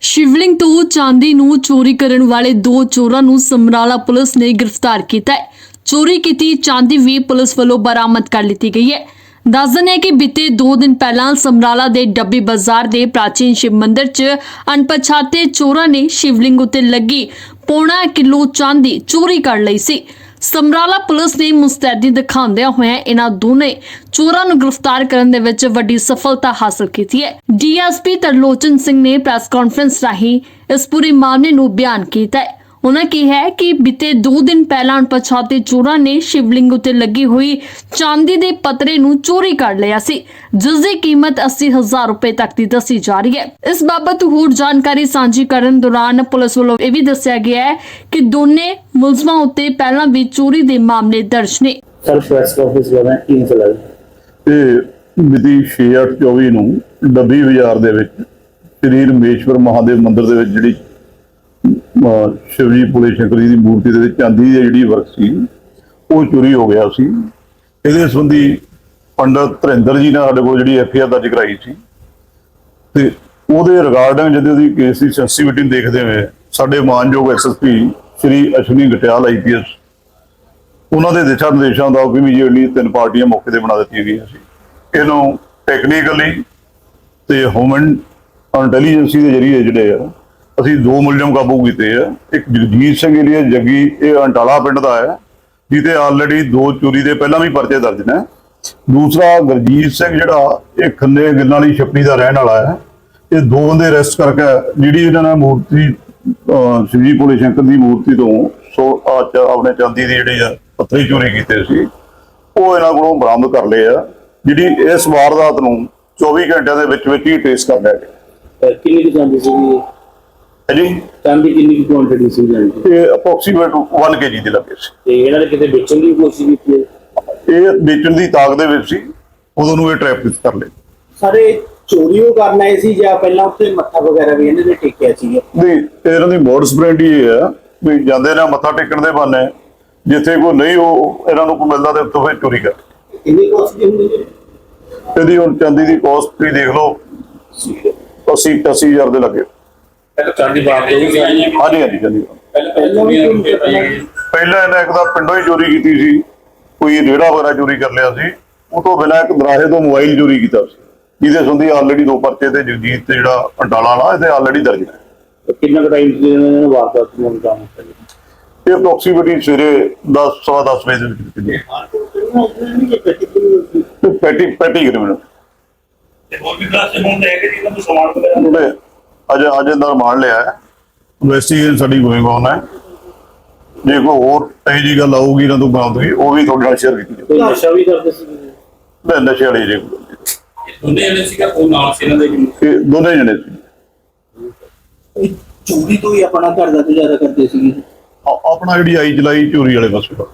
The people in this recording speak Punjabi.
ਸ਼ਿਵਲਿੰਗ ਤੋਂ ਚਾਂਦੀ ਨੂੰ ਚੋਰੀ ਕਰਨ ਵਾਲੇ ਦੋ ਚੋਰਾਂ ਨੂੰ ਸਮਰਾਲਾ ਪੁਲਿਸ ਨੇ ਗ੍ਰਿਫਤਾਰ ਕੀਤਾ ਹੈ। ਚੋਰੀ ਕੀਤੀ ਚਾਂਦੀ ਵੀ ਪੁਲਿਸ ਵੱਲੋਂ ਬਰਾਮਦ ਕਰ ਲਈ ਗਈ ਹੈ। ਦੱਸਦੇ ਹੈ ਕਿ ਬੀਤੇ 2 ਦਿਨ ਪਹਿਲਾਂ ਸਮਰਾਲਾ ਦੇ ਡੱਬੀ ਬਾਜ਼ਾਰ ਦੇ ਪ੍ਰਾਚੀਨ ਸ਼ਿਵ ਮੰਦਿਰ 'ਚ ਅਣਪਛਾਤੇ ਚੋਰਾਂ ਨੇ ਸ਼ਿਵਲਿੰਗ ਉੱਤੇ ਲੱਗੀ ਪੌਣਾ ਕਿਲੋ ਚਾਂਦੀ ਚੋਰੀ ਕਰ ਲਈ ਸੀ। ਸਮਰਾਲਾ ਪੁਲਿਸ ਨੇ ਮੁਸਤੈਦੀ ਦਿਖਾਉਂਦਿਆਂ ਹੋਇਆਂ ਇਹਨਾਂ ਦੋਨੇ ਚੋਰਾਂ ਨੂੰ ਗ੍ਰਿਫਤਾਰ ਕਰਨ ਦੇ ਵਿੱਚ ਵੱਡੀ ਸਫਲਤਾ ਹਾਸਲ ਕੀਤੀ ਹੈ। ਡੀਐਸਪੀ ਤਰਲੋਚਨ ਸਿੰਘ ਨੇ ਪ੍ਰੈਸ ਕਾਨਫਰੰਸ ਰਾਹੀਂ ਇਸ ਪੂਰੇ ਮਾਮਲੇ ਨੂੰ ਬਿਆਨ ਕੀਤਾ ਹੈ। ਉਹਨਾਂ ਕਿਹਾ ਹੈ ਕਿ ਬੀਤੇ 2 ਦਿਨ ਪਹਿਲਾਂ ਅਣਪਛਾਤੇ ਚੋਰਾਂ ਨੇ ਸ਼ਿਵਲਿੰਗ ਉੱਤੇ ਲੱਗੀ ਹੋਈ ਚਾਂਦੀ ਦੇ ਪਤਰੇ ਨੂੰ ਚੋਰੀ ਕਰ ਲਿਆ ਸੀ ਜਿਸ ਦੀ ਕੀਮਤ 80000 ਰੁਪਏ ਤੱਕ ਦੀ ਦੱਸੀ ਜਾ ਰਹੀ ਹੈ। ਇਸ ਬਾਬਤ ਹੋਰ ਜਾਣਕਾਰੀ ਸਾਂਝੀ ਕਰਨ ਦੌਰਾਨ ਪੁਲਿਸ ਵੱਲੋਂ ਇਹ ਵੀ ਦੱਸਿਆ ਗਿਆ ਹੈ ਕਿ ਦੋਨੇ ਮੁਲਜ਼ਮਾਂ ਉੱਤੇ ਪਹਿਲਾਂ ਵੀ ਚੋਰੀ ਦੇ ਮਾਮਲੇ ਦਰਜ ਨੇ। ਸਰ ਪ੍ਰੈਸ ਕਾਨਫਰੰਸ ਕਰ ਰਹੇ ਹਾਂ ਕੀ ਮਸਲਾ ਹੈ ਇਹ ਮਿਤੀ 6824 ਨੂੰ ਡੱਬੀ ਬਾਜ਼ਾਰ ਦੇ ਵਿੱਚ ਸ੍ਰੀ ਰਮੇਸ਼ਵਰ ਮਹਾਦੇਵ ਮੰਦਿਰ ਦੇ ਵਿੱਚ ਜਿਹੜੀ ਸ਼ਿਵਜੀ ਭੋਲੇ ਸ਼ੰਕਰੀ ਦੀ ਮੂਰਤੀ ਦੇ ਵਿੱਚ ਚਾਂਦੀ ਦੀ ਜਿਹੜੀ ਵਰਕ ਸੀ, ਉਹ ਚੋਰੀ ਹੋ ਗਿਆ ਸੀ। ਇਹਦੇ ਸੰਬੰਧੀ ਪੰਡਤ ਧਰਿੰਦਰ ਜੀ ਨੇ ਸਾਡੇ ਕੋਲ ਜਿਹੜੀ ਐਫ ਆਈ ਆਰ ਦਰਜ ਕਰਾਈ ਸੀ। ਤੇ ਉਹਦੇ ਰਿਗਾਰਡਿੰਗ ਜਦੋਂ ਉਹਦੀ ਕੇਸ ਦੀ ਸੈਂਸਿਟੀਵਿਟੀ ਨੂੰ ਦੇਖਦੇ ਹੋਏ ਸਾਡੇ ਮਾਨਯੋਗ ਐਸਐਸਪੀ ਸ਼੍ਰੀ ਅਸ਼ਵਨੀ ਗਟਿਆਲ ਆਈਪੀਐਸ ਉਹਨਾਂ ਦੇ ਦਿਸ਼ਾ ਨਿਰਦੇਸ਼ਾਂ ਦਾ ਵੀ ਇਮੀਡੀਏਟਲੀ ਤਿੰਨ ਪਾਰਟੀਆਂ ਮੌਕੇ ਤੇ ਬਣਾ ਦਿੱਤੀਆਂ ਗਈਆਂ ਸੀ। ਇਹਨੂੰ ਟੈਕਨੀਕਲੀ ਤੇ ਹਿਊਮਨ ਇੰਟੈਲੀਜੈਂਸੀ ਦੇ ਜਰੀਏ ਜਿਹੜੇ ਆ ਅਸੀਂ ਦੋ ਮੁਲਜ਼ਮ ਕਾਬੂ ਕੀਤੇ ਆ। ਇੱਕ ਜਗਜੀਤ ਸਿੰਘ ਏਲੀਆ ਜੱਗੀ, ਇਹ ਅੰਟਾਲਾ ਪਿੰਡ ਦਾ ਹੈ ਜਿਹਦੇ ਆਲਰੇਡੀ ਦੋ ਚੋਰੀ ਦੇ ਪਹਿਲਾਂ ਵੀ ਪਰਚੇ ਦਰਜ ਨੇ। ਦੂਸਰਾ ਗੁਰਜੀਤ ਸਿੰਘ ਜਿਹੜਾ, ਇਹ ਖੰਨੇ ਗਿੱਲਾਂ ਵਾਲੀ ਛੱਪੜੀ ਦਾ ਰਹਿਣ ਵਾਲਾ ਹੈ। ਇਹ ਦੋ ਬੰਦੇ ਅਰੈਸਟ ਕਰਕੇ, ਜਿਹੜੀ ਇਹਨਾਂ ਨੇ ਮੂਰਤੀ, ਅਹ ਭੋਲੇ ਸ਼ੰਕਰ ਦੀ ਮੂਰਤੀ ਤੋਂ ਸੋ ਆਪਣੇ ਚਾਂਦੀ ਦੀ ਜਿਹੜੀ ਆ, ਪੱਥਰੀ ਚੋਰੀ ਕੀਤੇ ਸੀ। ਉਹ ਇਹਨਾਂ ਕੋਲੋਂ ਬਰਾਮਦ ਕਰ ਲਏ ਆ। ਜਿਹੜੀ ਇਸ ਵਾਰਦਾਤ ਨੂੰ 24 ਘੰਟਿਆਂ ਦੇ ਵਿੱਚ ਵਿੱਚ ਹੀ ਟ੍ਰੇਸ ਕਰ ਲਿਆ ਗਿਆ। ਕਿੰਨੀ ਕੁ ਚਾਂਦੀ ਸੀਗੀ ਹੈ ਜੀ ਚਾਂਦੀ ਕਿੰਨੀ ਕੁਆਂਟੀਟੀ ਸੀ ਕਿ ਇਹ ਅਪਰੋਕਸੀਮੇਟ 1 ਕੇਜੀ ਦੇ ਲੱਗੇ ਸੀ। ਤੇ ਇਹਨਾਂ ਨੇ ਕਿਤੇ ਵੇਚਣ ਦੀ ਕੋਸ਼ਿਸ਼ ਕੀਤੀ ਹੈ? ਇਹ ਵੇਚਣ ਦੀ ਤਾਕ ਦੇ ਵਿੱਚ ਸੀ। ਉਦੋਂ ਨੂੰ ਇਹ ਟ੍ਰੈਪ ਕਰ ਲਏ ਸਾਰੇ ਚੋਰੀ ਉਹ ਕਰਨ ਆਏ ਸੀ ਜਾਂ ਪਹਿਲਾਂ ਉੱਥੇ ਮੱਥਾ ਵਗੈਰਾ ਵੀ ਇਹਨਾਂ ਨੇ ਟੇਕਿਆ ਸੀ? ਨਹੀਂ ਇਹਨਾਂ ਦੀ ਮੋਡਸ ਬ੍ਰੈਂਡ ਹੀ ਇਹ ਆ ਵੀ ਜਾਂਦੇ ਨੇ ਮੱਥਾ ਟੇਕਣ ਦੇ ਬਹਾਨੇ ਜਿੱਥੇ ਕੋਈ ਨਹੀਂ ਉਹ ਇਹਨਾਂ ਨੂੰ ਕੋਈ ਮਿਲਦਾ ਤੇ ਉੱਥੋਂ ਫਿਰ ਚੋਰੀ ਕਰ। ਕਿੰਨੀ ਕੋਸਟ ਦੀ ਹੁੰਦੀ ਹੈ? ਇਹਦੀ ਹੁਣ ਚਾਂਦੀ ਦੀ ਕੋਸਟ ਤੁਸੀਂ ਦੇਖ ਲਓ 80 80000 ਦੇ ਲੱਗੇ। ਚਾਂਦੀ ਬਾਤ ਹੋਈ ਸੀ। ਹਾਂਜੀ ਹਾਂਜੀ ਚਾਂਦੀ ਪਹਿਲਾਂ ਇਹਨੇ ਇੱਕ ਦਾ ਪਿੰਡੋਂ ਹੀ ਚੋਰੀ ਕੀਤੀ ਸੀ। ਕੋਈ ਰੇੜਾ ਵਗੈਰਾ ਚੋਰੀ ਕਰ ਲਿਆ ਸੀ। ਉਹ ਤੋਂ ਬਿਨਾਂ ਇੱਕ ਦਰਾਹੇ ਤੋਂ ਮੋਬਾਈਲ ਚੋਰੀ ਕੀਤਾ ਸੀ। ਜਿਹਦੇ ਸੰਬੰਧੀ ਆਲਰੇਡੀ ਦੋ ਪਰਚੇ ਤੇ ਜਗਜੀਤ ਤੇ ਜਿਹੜਾ ਅੰਟਾਲਾ ਵਾਲਾ ਇਹਦੇ ਆਲਰੇਡੀ ਦਰਜ ਹੈ ਕਿੰਨਾ ਕੁ ਟਾਈਮ ਸੀ ਇਹਨਾਂ ਨੇ ਵਾਰਦਾਤ ਨੂੰ ਅੰਜਾਮ ਇਹ ਅਪਰੋਕਸੀਮੇਟਲੀ ਸਵੇਰੇ 10 ਸਵਾ 10 ਵਜੇ ਦੇ ਵਿੱਚ ਕੀਤੀ ਹੈ ਤੇ ਪੈਟੀ ਪੈਟੀ ਕ੍ਰਿਮੀਨਲ ਹੋਰ ਵੀ ਕਲਾਸੇ ਹੁਣ ਲੈ ਕੇ ਜਿਹਨਾਂ ਨੂੰ ਸਮਾਨ ਵਗੈਰਾ? ਅੱਜ ਅੱਜ ਅੰਦਰ ਮਾਰ ਲਿਆ ਹੈ। ਇਨਵੈਸਟੀਗੇਸ਼ਨ ਸਾਡੀ ਗੋਇੰਗ ਹੈ ਜੇ ਕੋਈ ਹੋਰ ਇਹੋ ਜਿਹੀ ਗੱਲ ਆਊਗੀ ਨਾ ਤੋਂ ਬਰਾਮਦਗੀ ਉਹ ਵੀ ਤੁਹਾਡੇ ਨਾਲ ਸ਼ੇਅਰ ਕੀਤੀ ਕੋਈ ਨਸ਼ਾ ਵੀ ਕਰਦੇ ਸੀ? ਮੈਂ ਨਸ਼ੇ ਵਾਲੀ ਜੇ ਦੋਨੇ ਜਣੇ ਸੀਗਾ ਉਹ ਨਾਲ ਸੀ ਇਹਨਾਂ ਦੇ ਵੀ। ਇਹ ਦੋਨੇ ਜਣੇ ਸੀ। ਚੋਰੀ ਤੋਂ ਹੀ ਆਪਣਾ ਘਰ ਦਾ ਗੁਜ਼ਾਰਾ ਕਰਦੇ ਸੀ ਆ- ਆਪਣਾ ਜਿਹੜੀ ਆਈ ਚਲਾਈ ਚੋਰੀ ਵਾਲੇ ਪਾਸੇ ਦਾ